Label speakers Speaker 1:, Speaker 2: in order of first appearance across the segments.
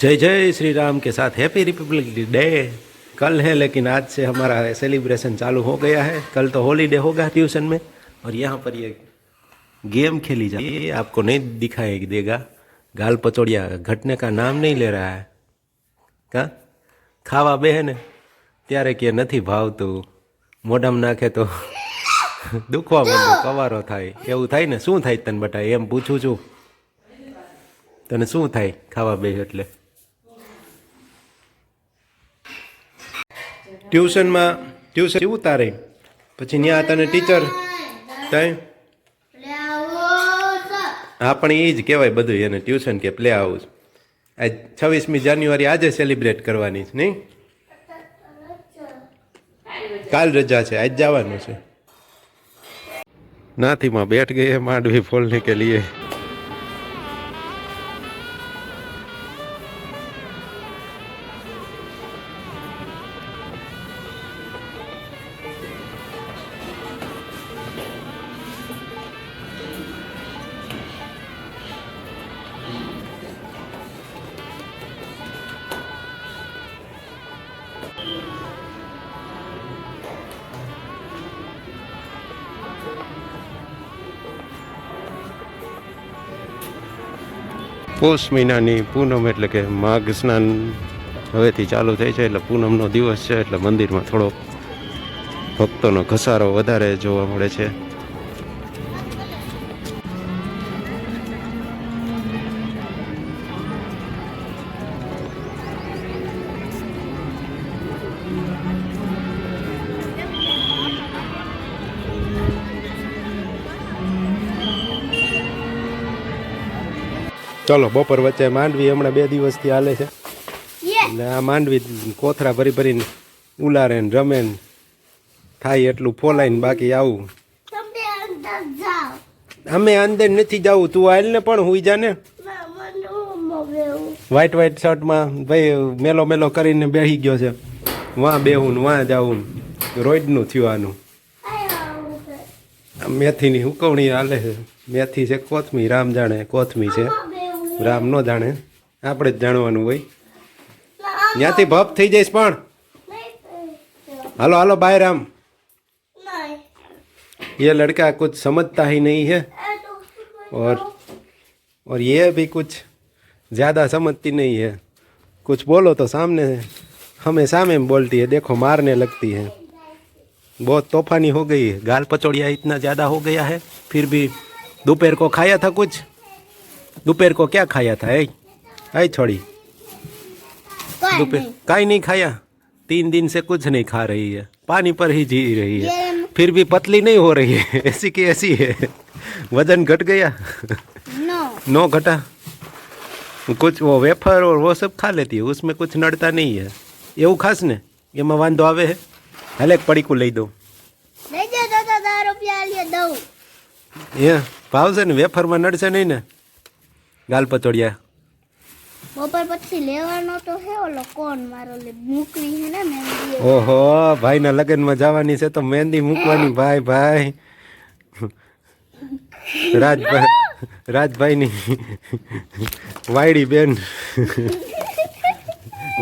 Speaker 1: जय जय श्री राम के साथ हैप्पी रिपब्लिक डे कल है लेकिन आज से हमारा सेलिब्रेशन चालू हो गया है कल तो हॉलीडे होगा ट्यूशन में और यहाँ पर ये गेम खेली जाए ये आपको नहीं दिखाई देगा गाल पचोड़िया घटने का नाम नहीं ले रहा है કા ખાવા બેહે ને ત્યારે કે નથી ભાવતું મોઢામાં નાખે તો દુખવા માંડે કવારો થાય એવું થાય ને શું થાય તને બટા એમ પૂછું છું તને શું થાય ખાવા બેહ એટલે ટ્યુશનમાં ટ્યુશન એવું તારે. પછી ત્યાં તને ટીચર તાય હા, પણ એ જ કહેવાય બધું એને ટ્યુશન કે પ્લે હાઉસ. આજ છવ્વીસમી જાન્યુઆરી આજે સેલિબ્રેટ કરવાની છે, નહીં? કાલ રજા છે, આજ જવાનું છે. નાથીમાં બેઠ ગઈ, માંડવી કે લઈએ પોષ મહિનાની પૂનમ એટલે કે માઘ સ્નાન હવેથી ચાલુ થાય છે એટલે પૂનમનો દિવસ છે એટલે મંદિરમાં થોડો ભક્તોનો ઘસારો વધારે જોવા મળે છે. ચલો બપોર વચ્ચે માંડવી હમણાં બે દિવસથી હાલે છે. એટલે આ માંડવી કોથરા ભરી ભરીને ઉલારે ને રમે ને થાય એટલું ફોલાઈને બાકી આવું. અમે અંદર નથી જવું તું હાલ ને પણ હુઈ જા ને.
Speaker 2: મને
Speaker 1: વ્હાઈટ વ્હાઈટ શર્ટમાં ભાઈ મેલો મેલો કરીને બેસી ગયો છે. વાં બેહું ને વાં જાવું ને રોજનું થયું આનું. મેથીની હુકવણી હાલે છે. મેથી છે કોથમી રામ જાણે કોથમી છે. રામ ન જાણે આપણે જ જાણવાનું હોય ત્યાંથી ભપ થઈ જઈશ પણ હાલો હાલો બાય રામ ये लड़का कुछ समझता ही नहीं है और और ये भी कुछ ज़्यादा समझती नहीं है कुछ बोलो तो सामने हमें सामने में बोलती है देखो मारने लगती है बहुत तूफानी हो गई है गाल पचौड़िया इतना ज़्यादा हो गया है फिर भी दोपहर को खाया था कुछ दोपहर को क्या खाया था ऐ ऐ छोड़ी दोपहर काई नहीं खाया तीन दिन से कुछ नहीं खा रही है पानी पर ही जी रही है
Speaker 2: ये-
Speaker 1: फिर भी पतली नहीं हो रही है ऐसी की ऐसी है वजन घट गया
Speaker 2: नो
Speaker 1: नो घटा कुछ वो वेफर और वो सब खा लेती है उसमें कुछ नड़ता नहीं है એવું ખાસ ને એમાં વાંધો આવે હે હાલે એક પડીકું લઈ દઉં
Speaker 2: લઈ જાઓ દાદા દસ રૂપિયા લે દઉં
Speaker 1: એ ભાવશે ને વેફરમાં નડશે નહીં ને ગાલ પચોડિયા
Speaker 2: બપોર પછી લેવાનો તો હે ઓલો કોણ મારો મૂકવી હે ને મહેંદી
Speaker 1: ઓહો ભાઈના લગ્નમાં જવાની છે તો મહેંદી મૂકવાની ભાઈ ભાઈ. રાજભાઈ રાજભાઈની વાયડી બેન.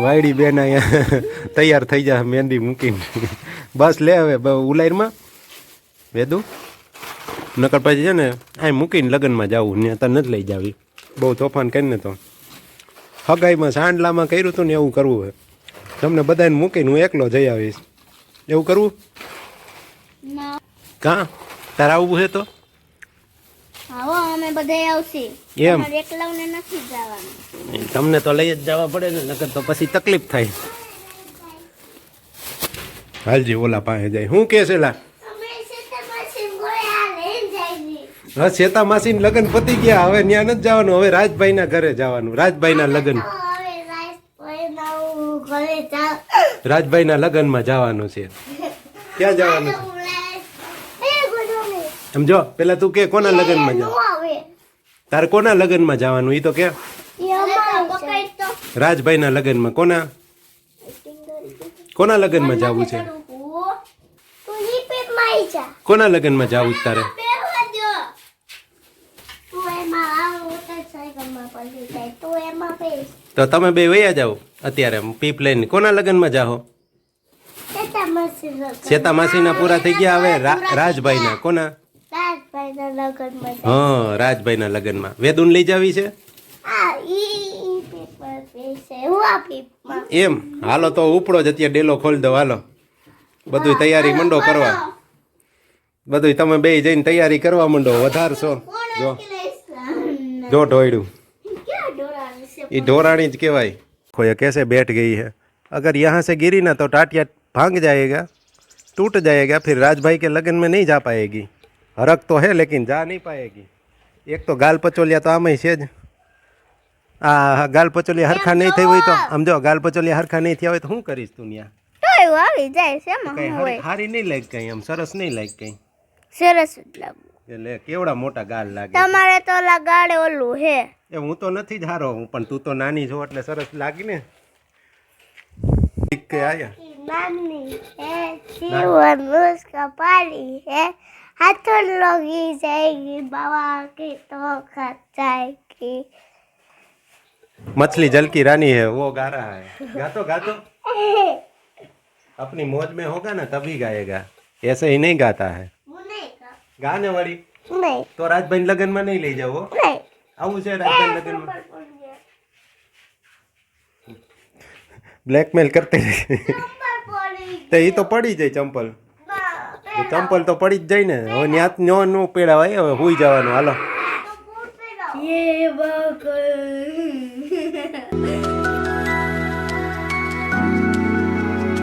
Speaker 1: વાયડી બેન અહીંયા તૈયાર થઈ જા મહેંદી મૂકીને. બસ લે હવે ઉલાઈરમાં. વેદું નકર પછી છે ને આ મૂકીને લગ્નમાં જવું ને ત્યાં નથી લઈ જાવી. બહુ તોફાન કરીને તો. હગાઈમાં સાંડલામાં કર્યું હતું ને એવું કરવું હોય. તમને બધાને મૂકીને હું એકલો જઈ આવીશ. એવું કરવું? કા? તારે આવવું છે તો?
Speaker 2: અમે બધા આવશે.
Speaker 1: એમ?
Speaker 2: એકલાવને નથી જવાનું.
Speaker 1: તમને તો લઈ જ જવા પડે ને નકર તો પછી તકલીફ થાય. હાલજી ઓલા પાસે જાય. હું કે છે લા
Speaker 2: અમે સીતા પછી ગોળા લઈને જઈએ
Speaker 1: હા શેતા માસીને લગ્ન પતી ગયા. હવે ત્યાં નથી જવાનું. હવે રાજભાઈના ઘરે જવાનું. રાજભાઈના લગ્ન.
Speaker 2: રાજભાઈ
Speaker 1: ના લગ્નમાં જવાનું છે. ક્યાં જવાનું છે? સમજો પેલા તું કે કોના લગ્નમાં
Speaker 2: આવે
Speaker 1: તારે કોના લગ્નમાં જવાનું? એ તો કે
Speaker 2: રાજભાઈ
Speaker 1: ના લગ્નમાં કોના? કોના લગ્નમાં જવું છે? કોના લગ્નમાં જવું છે તારે
Speaker 2: બેહવા દો તો
Speaker 1: તમે બે વયા જાઓ અત્યારે પીપ લઈને. કોના લગ્નમાં જાઓ? શેતા માસીના પૂરા થઈ ગયા હવે? રાજભાઈના. કોના? હા, રાજભાઈના લગ્નમાં. વેદુન લઈ જાવી છે? એમ? હાલો તો ઉપડો જ અત્યારે ડેલો ખોલી દો, હાલો. બધું તૈયારી મંડો કરવા. બધું તમે બે જઈને તૈયારી કરવા મંડો, વધારશો. જો. જો ઢોયડું. ये ढोरानी જ કહેવાય खोया कैसे बैठ गई है अगर यहाँ से गिरी ना तो टाटिया भांग जाएगा टूट जाएगा फिर राजभाई के लगन में नहीं जा पाएगी हरक तो है लेकिन जा नहीं पाएगी एक तो गाल पचोलिया तो आम ही છે જ આ ગાલ પચોલિયા હરખા નહીં થઈ હોય તો આમ જો ગાલ પચોલિયા હરખા નહીં થયા હોય તો શું કરીશ તું ત્યાં
Speaker 2: તો એવું આવી જાય છે એમાં
Speaker 1: કઈ
Speaker 2: શું
Speaker 1: હારી
Speaker 2: હોય
Speaker 1: હારી નહીં લાગ કઈ આમ સરસ નહીં લાગ કઈ
Speaker 2: સરસ જ લાગે
Speaker 1: એટલે કેવડા મોટા ગાલ લાગે
Speaker 2: તમારે તો ઓલા ગાડે ઓલું હે
Speaker 1: એ હું તો નથી જ હારો હું પણ તું તો નાની છો એટલે સરસ લાગી ને ઠીક કે આયા
Speaker 2: નાની હે जीवन उसका पानी है हाथों लगी जाएगी बाबा की तो खा जाएगी
Speaker 1: मछली जल की रानी है वो गा रहा है गा तो गा तो अपनी मौज में होगा ना तभी गाएगा ऐसे ही नहीं गाता है ગા
Speaker 2: ને
Speaker 1: તો રાજભાઈ લગ્નમાં નહીં લઈ જાવ
Speaker 2: નહીં.
Speaker 1: આવું છે રાજભાઈ લગ્નમાં? બ્લેકમેલ કરતી તો એ તો પડી જાય ચંપલ. ચંપલ તો પડી જ જાય ને. હવે ન્યાત નો નો હોય હવે હુઈ જવાનું. હાલો.